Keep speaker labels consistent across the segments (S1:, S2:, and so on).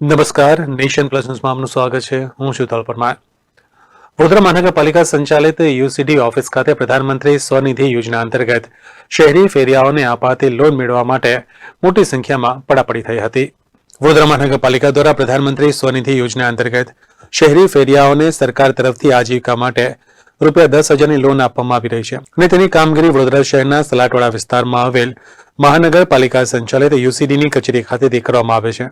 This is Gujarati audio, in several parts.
S1: નમસ્કાર, નેશન પ્લસ ન્યૂઝમાં સ્વાગત છે. હું છું તલ પરમાર વડોદરા મહાનગરપાલિકા સંચાલિત યુસીડી ઓફિસ ખાતે પ્રધાનમંત્રી સ્વનિધિ યોજના અંતર્ગત શહેરી ફેરિયાઓને અપાતી લોન મેળવવા માટે મોટી સંખ્યામાં પડાપડી થઈ હતી. વડોદરા મહાનગરપાલિકા દ્વારા પ્રધાનમંત્રી સ્વનિધિ યોજના અંતર્ગત શહેરી ફેરિયાઓને સરકાર તરફથી આજીવિકા માટે રૂપિયા દસ હજારની લોન આપવામાં આવી રહી છે અને તેની કામગીરી વડોદરા શહેરના સલાટવાડા વિસ્તારમાં આવેલ મહાનગરપાલિકા સંચાલિત યુસીડીની કચેરી ખાતેથી કરવામાં આવે છે.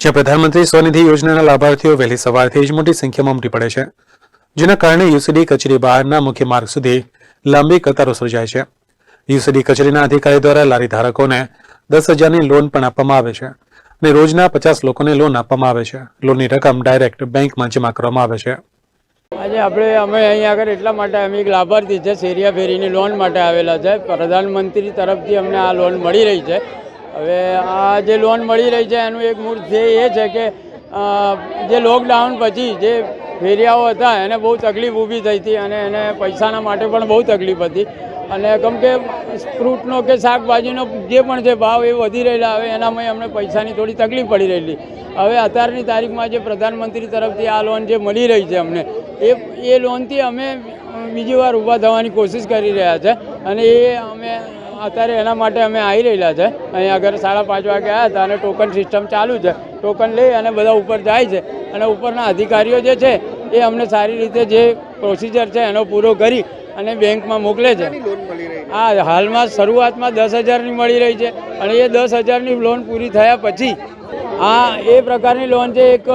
S1: જ્યાં પ્રધાનમંત્રી સ્વનિધિ યોજનાના લાભાર્થીઓ વહેલી સવારથી જ મોટી સંખ્યામાં ઉમટી પડે છે, જેના કારણે યુસીડી કચેરી બહારના મુખ્ય માર્ગ સુધી લાંબી કતારો સર્જાય છે. યુસીડી કચેરીના અધિકારી દ્વારા લારી ધારકોને દસ હજારની લોન પણ આપવામાં આવે છે અને રોજના પચાસ લોકોને લોન આપવામાં આવે છે. લોનની રકમ ડાયરેક્ટ બેંકમાં જમા કરવામાં આવે છે.
S2: આજે આપણે, અમે અહીંયા આગળ એટલા માટે, અમે એક લાભાર્થી છે શેરિયા ફેરીની લોન માટે આવેલા છે. પ્રધાનમંત્રી તરફથી અમને આ લોન મળી રહી છે. હવે આ જે લોન મળી રહી છે, એનું એક મૂળ ધ્યેય એ છે કે જે લોકડાઉન પછી જે ફેરિયાઓ હતા, એને બહુ તકલીફ ઊભી થઈ હતી અને એને પૈસાના માટે પણ બહુ તકલીફ હતી. અને કેમ કે ફ્રૂટનો કે શાકભાજીનો જે પણ જે ભાવ એ વધી રહેલા, હવે એનામાં અમને પૈસાની થોડી તકલીફ પડી રહેલી. હવે અત્યારની તારીખમાં જે પ્રધાનમંત્રી તરફથી આ લોન જે મળી રહી છે અમને, એ એ લોનથી અમે બીજી વાર ઊભા થવાની કોશિશ કરી રહ્યા છે. અને એ અમે અત્યારે એના માટે અમે આવી રહેલા છે. અહીં આગળ સાડા પાંચ વાગે આવ્યા હતા અને ટોકન સિસ્ટમ ચાલુ છે. ટોકન લઈ અને બધા ઉપર જાય છે. અને ઉપરના અધિકારીઓ જે છે એ અમને સારી રીતે જે પ્રોસિજર છે એનો પૂરો કરી અને બેંકમાં મોકલે છે. હા હાલમાં શરૂઆતમાં દસ હજારની મળી રહી છે અને એ દસ હજારની લોન પૂરી થયા પછી આ એ પ્રકારની લોન છે એક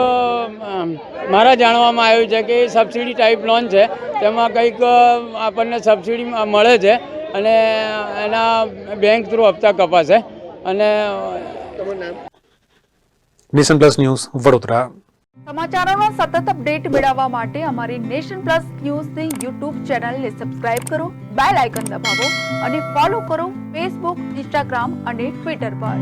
S2: મારા જાણવામાં આવ્યું છે કે એ સબસિડી ટાઈપ લોન છે. તેમાં કંઈક આપણને સબસિડી મળે છે. અને એના બેંક થ્રુ હપ્તા કપાશે. અને
S1: નેશન પ્લસ ન્યૂઝ વડોદરા.
S3: સમાચારોનો સતત અપડેટ મેળવવા માટે અમારી નેશન પ્લસ ન્યૂઝની યુટ્યુબ ચેનલને સબસ્ક્રાઇબ કરો બેલ આઇકન દબાવો અને ફોલો કરો ફેસબુક ઇન્સ્ટાગ્રામ અને ટ્વિટર પર.